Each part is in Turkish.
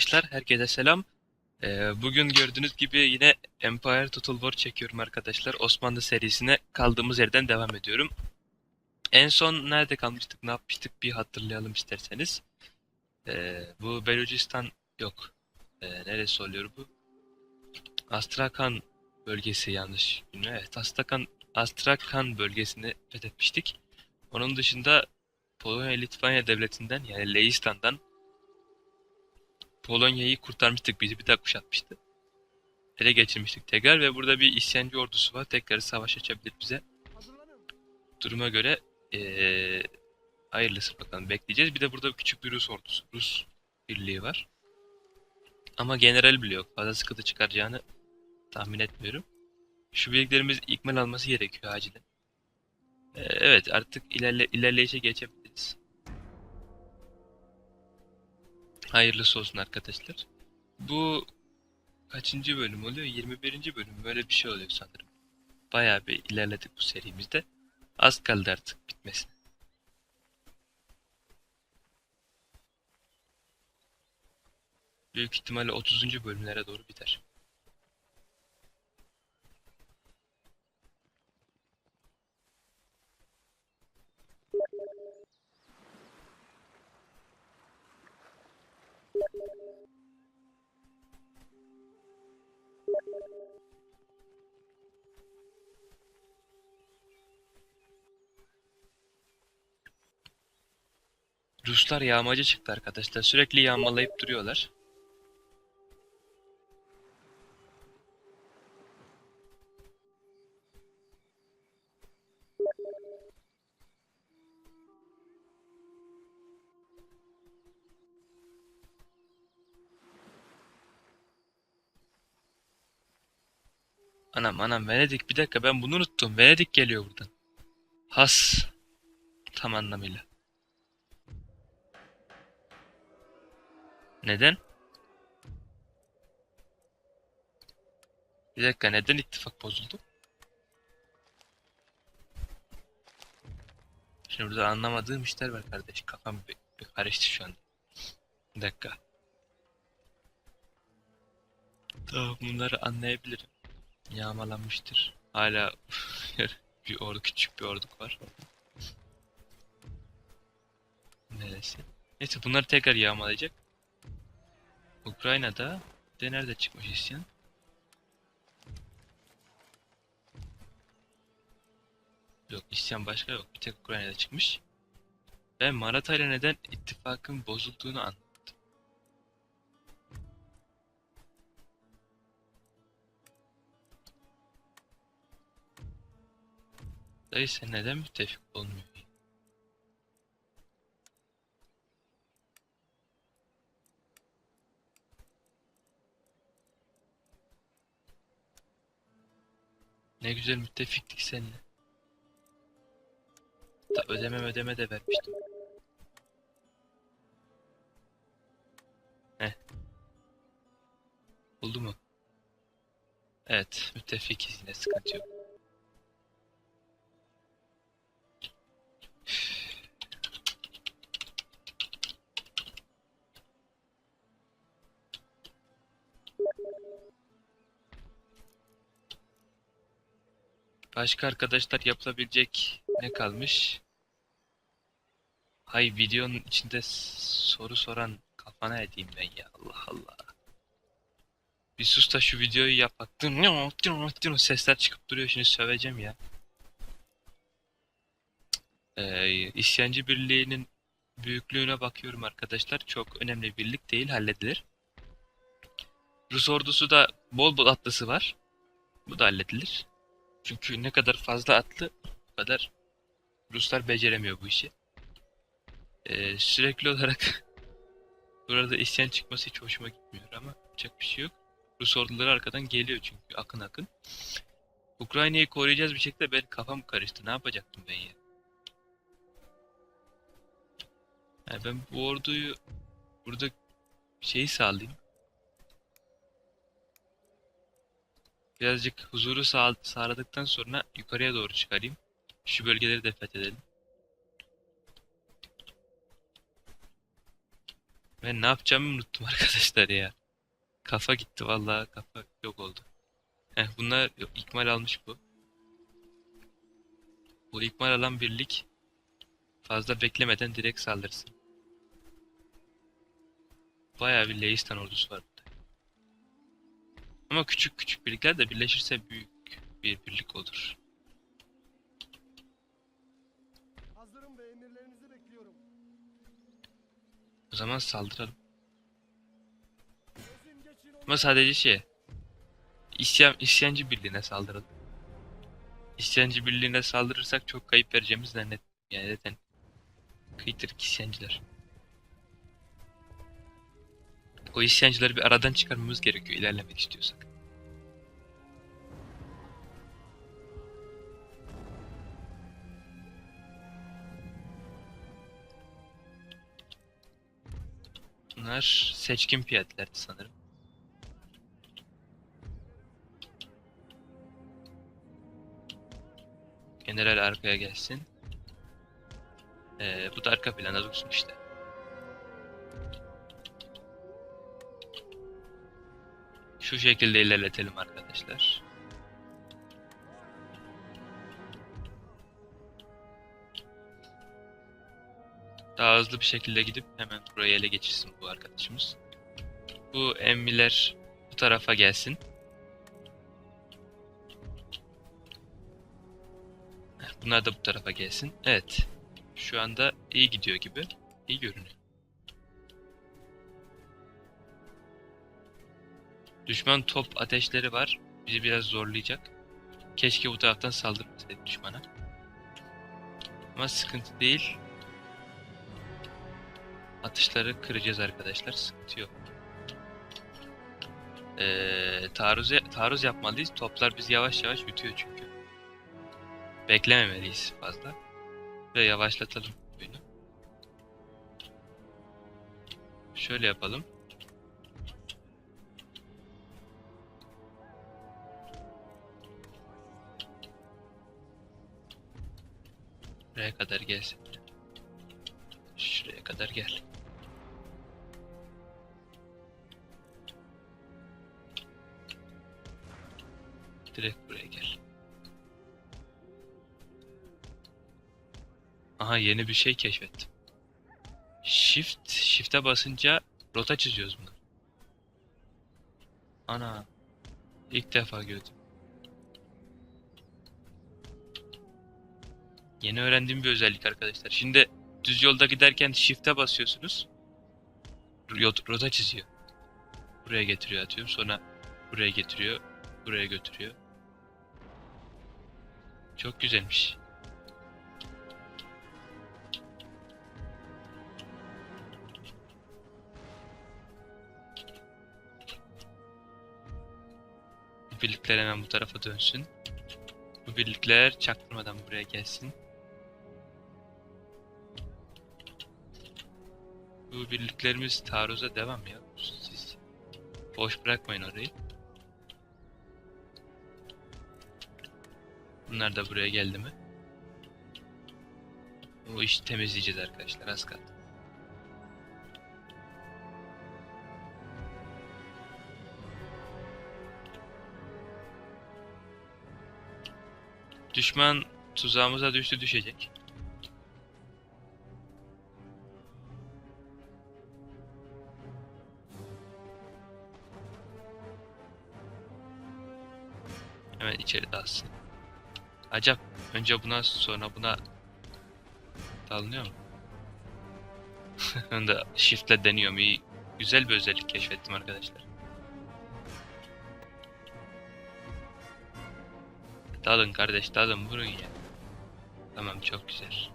arkadaşlar, herkese selam. Ee, bugün gördüğünüz gibi yine Empire Total War çekiyorum arkadaşlar. Osmanlı serisine kaldığımız yerden devam ediyorum. En son nerede kalmıştık, ne yapmıştık bir hatırlayalım isterseniz. Ee, bu Belucistan yok. Ee, neresi oluyor bu? Astrakan bölgesi yanlış. Evet, Astrakan, Astrakan bölgesini fethetmiştik. Onun dışında Polonya Litvanya devletinden yani Leistan'dan Polonya'yı kurtarmıştık. Bizi bir daha kuşatmıştı. Ele geçirmiştik tekrar ve burada bir isyancı ordusu var. Tekrar savaş açabilir bize. Duruma göre eee hayırlısı bakalım bekleyeceğiz. Bir de burada küçük bir Rus ordusu. Rus birliği var. Ama general bile yok. Fazla sıkıntı çıkaracağını tahmin etmiyorum. Şu birliklerimiz ikmal alması gerekiyor acilen. Eee, evet artık ilerle ilerleyişe geçebiliriz. Hayırlısı olsun arkadaşlar. Bu kaçıncı bölüm oluyor? 21. bölüm. Böyle bir şey oluyor sanırım. Bayağı bir ilerledik bu serimizde. Az kaldı artık bitmesine. Büyük ihtimalle 30. bölümlere doğru biter. Ruslar yağmacı çıktı arkadaşlar. Sürekli yağmalayıp duruyorlar. Anam anam Venedik bir dakika ben bunu unuttum. Venedik geliyor buradan. Has. Tam anlamıyla. Neden? Bir dakika neden ittifak bozuldu? Şimdi burada anlamadığım işler var kardeş. Kafam bir, bir karıştı şu an. Bir dakika. Tamam bunları anlayabilirim. Yağmalanmıştır. Hala bir ordu küçük bir orduk var. Neresi? Neyse bunları tekrar yağmalayacak. Ukrayna'da de nerede çıkmış isyan? Yok isyan başka yok. Bir tek Ukrayna'da çıkmış. Ben Maratha ile neden ittifakın bozulduğunu anladım. Sen neden müttefik olmuyor? Ne güzel müttefiktik seninle. Da ödeme ödeme de vermiştim. Heh. Oldu mu? Evet, müttefikiz yine sıkıntı yok. Başka arkadaşlar yapılabilecek ne kalmış? Hay videonun içinde soru soran kafana edeyim ben ya Allah Allah. Bir sus da şu videoyu yap bak. Sesler çıkıp duruyor şimdi söveceğim ya. Ee, isyancı birliğinin büyüklüğüne bakıyorum arkadaşlar. Çok önemli bir birlik değil halledilir. Rus ordusu da bol bol atlısı var. Bu da halledilir. Çünkü ne kadar fazla atlı o kadar Ruslar beceremiyor bu işi. Ee, sürekli olarak burada isyan çıkması hiç hoşuma gitmiyor ama yapacak bir şey yok. Rus orduları arkadan geliyor çünkü akın akın. Ukrayna'yı koruyacağız bir şekilde ben kafam karıştı. Ne yapacaktım ben ya? Yani ben bu orduyu burada şeyi sağlayayım. Birazcık huzuru sağ sağladıktan sonra yukarıya doğru çıkarayım. Şu bölgeleri de fethedelim. Ben ne yapacağımı unuttum arkadaşlar ya. Kafa gitti vallahi kafa yok oldu. Heh, bunlar yok, ikmal almış bu. Bu ikmal alan birlik fazla beklemeden direkt saldırsın. Bayağı bir Leistan ordusu var. Ama küçük küçük birlikler de birleşirse büyük bir birlik olur. Hazırım ve emirlerinizi bekliyorum. O zaman saldıralım. Ama sadece şey, isyan, isyancı birliğine saldıralım. İsyancı birliğine saldırırsak çok kayıp vereceğimiz zannet. Yani zaten kıytırık isyancılar. O isyancıları bir aradan çıkarmamız gerekiyor ilerlemek istiyorsak. Bunlar seçkin piyadelerdi sanırım. General arkaya gelsin. Ee, bu da arka planda dursun işte. Şu şekilde ilerletelim arkadaşlar. Daha hızlı bir şekilde gidip hemen burayı ele geçirsin bu arkadaşımız. Bu emmiler bu tarafa gelsin. Bunlar da bu tarafa gelsin. Evet. Şu anda iyi gidiyor gibi. İyi görünüyor. Düşman top ateşleri var. Bizi biraz zorlayacak. Keşke bu taraftan saldırmasaydık düşmana. Ama sıkıntı değil. Atışları kıracağız arkadaşlar. Sıkıntı yok. Ee, taarruz, taarruz yapmalıyız. Toplar bizi yavaş yavaş yutuyor çünkü. Beklememeliyiz fazla. Ve yavaşlatalım oyunu. Şöyle yapalım. Buraya kadar gelsin. Şuraya kadar gel. Direkt buraya gel. Aha yeni bir şey keşfettim. Shift, shift'e basınca rota çiziyoruz bunu. Ana. İlk defa gördüm. Yeni öğrendiğim bir özellik arkadaşlar. Şimdi düz yolda giderken shift'e basıyorsunuz. Rot- Rota çiziyor. Buraya getiriyor atıyorum. Sonra buraya getiriyor. Buraya götürüyor. Çok güzelmiş. Bu birlikler hemen bu tarafa dönsün. Bu birlikler çaktırmadan buraya gelsin. Bu birliklerimiz taarruza devam ya. Siz boş bırakmayın orayı. Bunlar da buraya geldi mi? O işi temizleyeceğiz arkadaşlar az kaldı. Düşman tuzağımıza düştü düşecek. Hemen içeri dalsın. Acap önce buna sonra buna dalınıyor mu? Onu da shiftle deniyorum. İyi, güzel bir özellik keşfettim arkadaşlar. Dalın kardeş dalın vurun ya. Tamam çok güzel.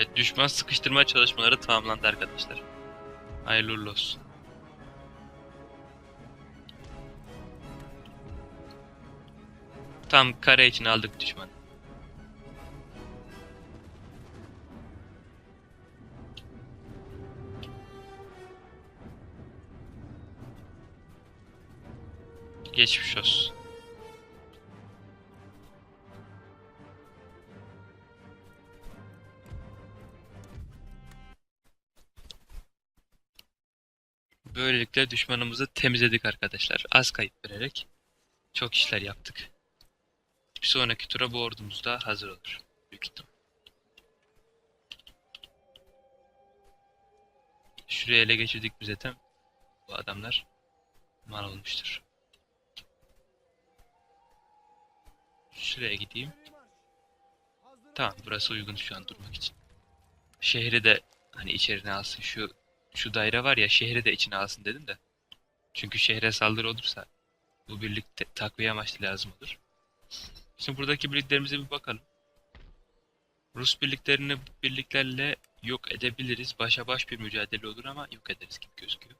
Evet düşman sıkıştırma çalışmaları tamamlandı arkadaşlar. Hayırlı uğurlu olsun. Tam kare için aldık düşmanı. Geçmiş olsun. Böylelikle düşmanımızı temizledik arkadaşlar. Az kayıp vererek çok işler yaptık. Bir sonraki tura bu ordumuz da hazır olur. Büyük ihtimal. Şuraya ele geçirdik biz zaten. Bu adamlar mal olmuştur. Şuraya gideyim. Tamam burası uygun şu an durmak için. Şehri de hani içerine alsın. Şu şu daire var ya şehri de içine alsın dedim de. Çünkü şehre saldırı olursa bu birlik te- takviye amaçlı lazım olur. Şimdi buradaki birliklerimize bir bakalım. Rus birliklerini birliklerle yok edebiliriz. Başa baş bir mücadele olur ama yok ederiz gibi gözüküyor.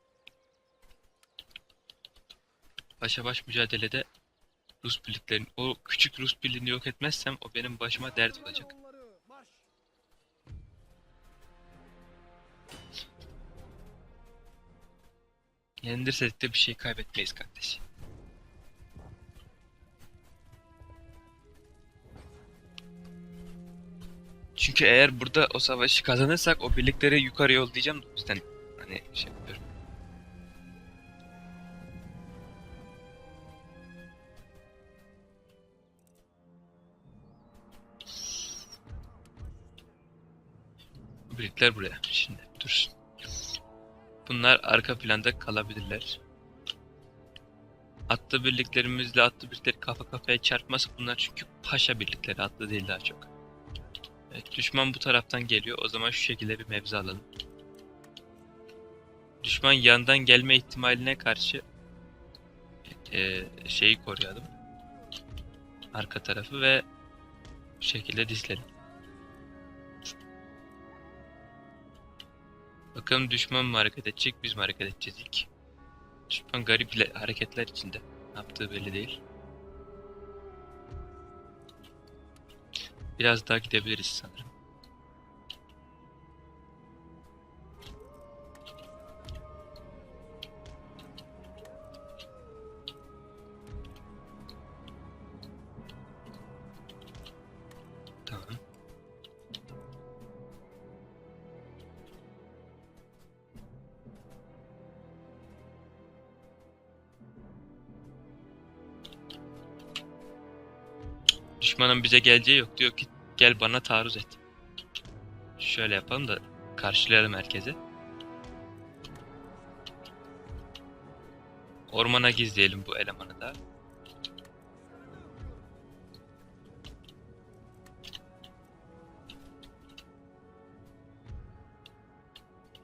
Başa baş mücadelede Rus birliklerin o küçük Rus birliğini yok etmezsem o benim başıma dert olacak. Yenilirsek de bir şey kaybetmeyiz kardeş. Çünkü eğer burada o savaşı kazanırsak o birlikleri yukarı yollayacağım da o hani şey yapıyorum. Birlikler buraya. Şimdi dursun. Bunlar arka planda kalabilirler. Atlı birliklerimizle atlı birlikleri kafa kafaya çarpması bunlar çünkü paşa birlikleri atlı değil daha çok. Evet, düşman bu taraftan geliyor. O zaman şu şekilde bir mevzi alalım. Düşman yandan gelme ihtimaline karşı eee, şeyi koruyalım. Arka tarafı ve bu şekilde dizlelim. Bakalım düşman mı hareket edecek, biz mi hareket edeceğiz ilk? Düşman garip hareketler içinde. Ne yaptığı belli değil. Biraz daha gidebiliriz sanırım. Düşmanın bize geleceği yok. Diyor ki gel bana taarruz et. Şöyle yapalım da karşılayalım herkese. Ormana gizleyelim bu elemanı da.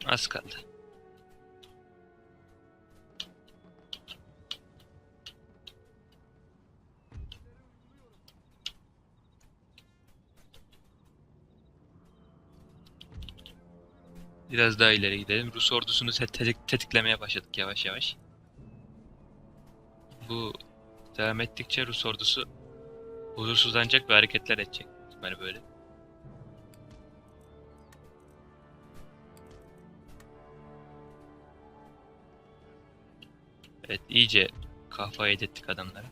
Az kaldı. Biraz daha ileri gidelim. Rus ordusunu te- tetik- tetiklemeye başladık yavaş yavaş. Bu devam ettikçe Rus ordusu huzursuzlanacak ve hareketler edecek. Yani böyle. Evet iyice kafayı yedirttik adamlara.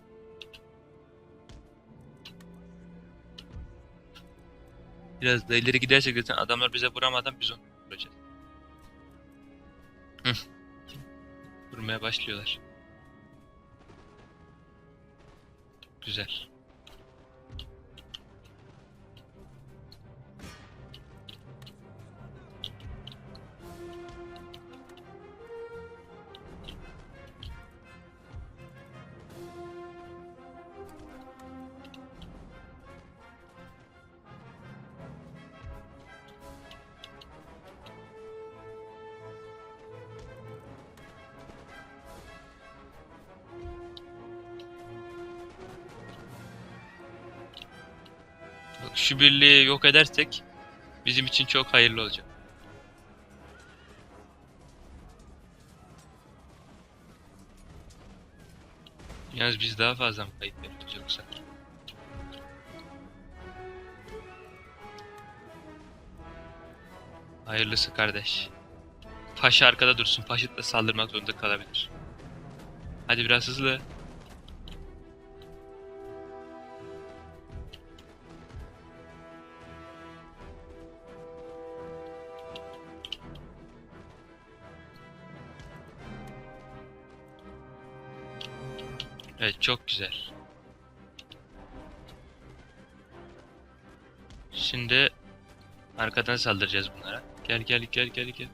Biraz da ileri gidersek zaten adamlar bize vuramadan biz onu Vurmaya başlıyorlar. Güzel. şu birliği yok edersek bizim için çok hayırlı olacak. Yalnız biz daha fazla mı kayıp yapacağız yoksa? Hayırlısı kardeş. Paşa arkada dursun. Paşa saldırmak zorunda kalabilir. Hadi biraz hızlı. Evet çok güzel. Şimdi arkadan saldıracağız bunlara. Gel gel gel gel gel.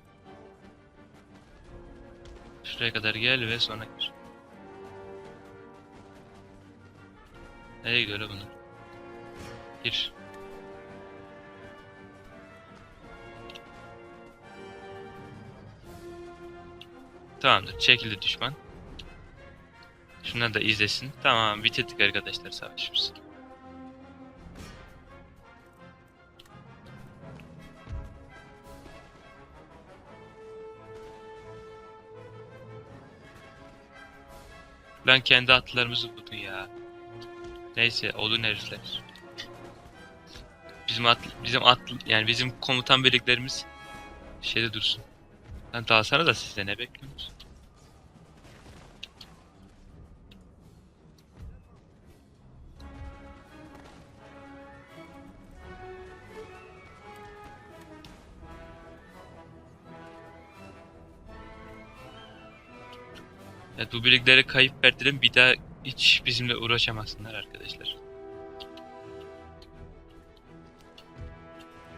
Şuraya kadar gel ve sonra gir. Nereye gidiyor bunlar? Gir. Tamamdır. Çekildi düşman. Şunları da izlesin. Tamam bitirdik arkadaşlar savaşımızı. Ben kendi atlarımızı buldum ya. Neyse odun herifler. Bizim at bizim at yani bizim komutan birliklerimiz şeyde dursun. Lan dalsana da siz de ne bekliyorsunuz? Evet bu birliklere kayıp verdirelim bir daha hiç bizimle uğraşamasınlar arkadaşlar.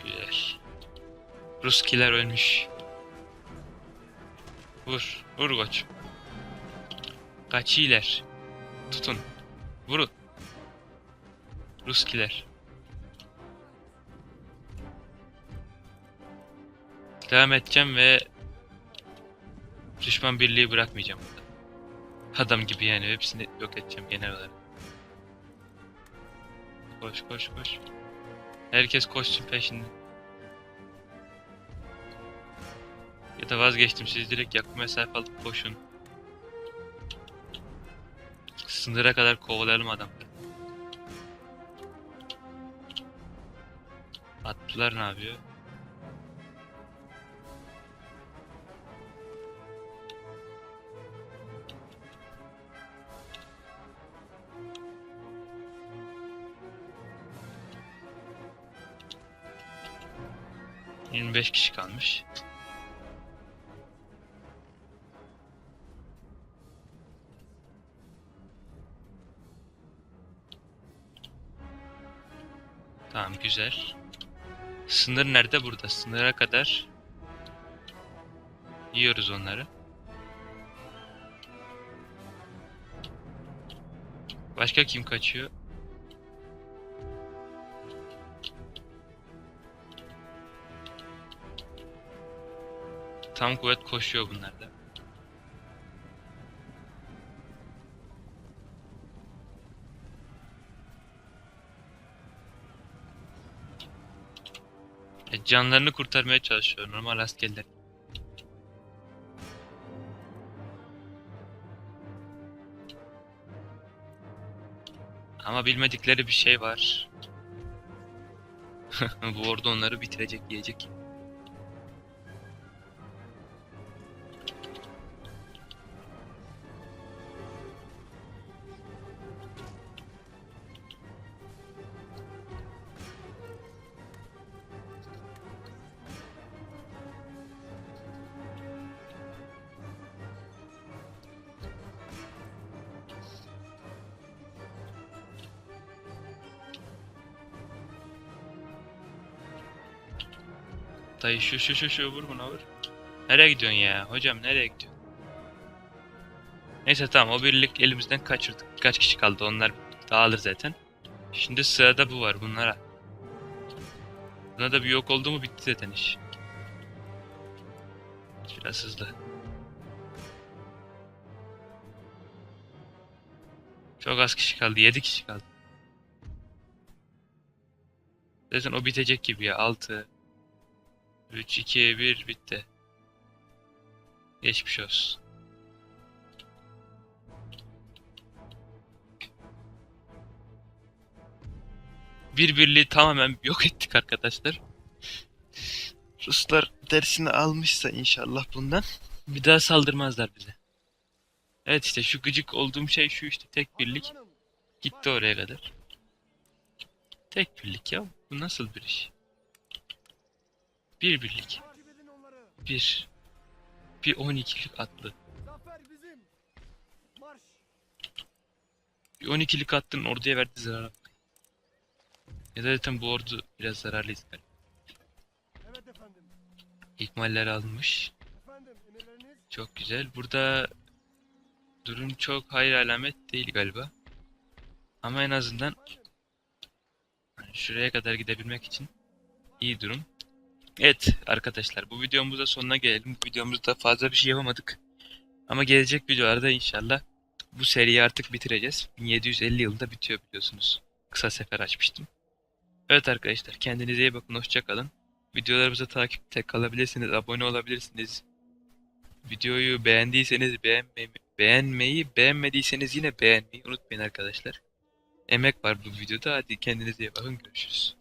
Güzel. Ruskiler ölmüş. Vur. Vur koç. Kaçiler. Tutun. Vurun. Ruskiler. Devam edeceğim ve düşman birliği bırakmayacağım burada. Adam gibi yani hepsini yok edeceğim genel olarak. Koş koş koş. Herkes koşsun peşinden. Ya da vazgeçtim siz direkt yakın mesafe alıp koşun. Sınıra kadar kovalayalım adamları. Atlılar ne yapıyor? Yirmi beş kişi kalmış. Tamam güzel. Sınır nerede? Burada. Sınıra kadar yiyoruz onları. Başka kim kaçıyor? Tam kuvvet koşuyor bunlar da. E, canlarını kurtarmaya çalışıyor normal askerler. Ama bilmedikleri bir şey var. Bu ordu onları bitirecek, yiyecek. Dayı şu şu şu şu vur buna vur. Nereye gidiyorsun ya? Hocam nereye gidiyorsun? Neyse tamam o birlik elimizden kaçırdık. Kaç kişi kaldı onlar dağılır zaten. Şimdi sırada bu var bunlara. Buna da bir yok oldu mu bitti zaten iş. Biraz hızlı. Çok az kişi kaldı. 7 kişi kaldı. Zaten o bitecek gibi ya. 6 3, 2, 1 bitti. Geçmiş olsun. Bir birliği tamamen yok ettik arkadaşlar. Ruslar dersini almışsa inşallah bundan bir daha saldırmazlar bize. Evet işte şu gıcık olduğum şey şu işte tek birlik gitti oraya kadar. Tek birlik ya bu nasıl bir iş? Bir birlik. Bir. Bir 12'lik atlı. Bir 12'lik attın orduya verdiği zarara bak. Ya da zaten bu ordu biraz zararlıyız galiba. Evet efendim. İkmaller alınmış. Efendim. Çok güzel. Burada durum çok hayır alamet değil galiba. Ama en azından şuraya kadar gidebilmek için iyi durum. Evet arkadaşlar bu videomuzun da sonuna gelelim. Bu videomuzda fazla bir şey yapamadık. Ama gelecek videolarda inşallah bu seriyi artık bitireceğiz. 1750 yılında bitiyor biliyorsunuz. Kısa sefer açmıştım. Evet arkadaşlar kendinize iyi bakın. Hoşça kalın. Videolarımıza takipte kalabilirsiniz. Abone olabilirsiniz. Videoyu beğendiyseniz beğenmeyi, beğenmeyi, beğenmediyseniz yine beğenmeyi unutmayın arkadaşlar. Emek var bu videoda. Hadi kendinize iyi bakın. Görüşürüz.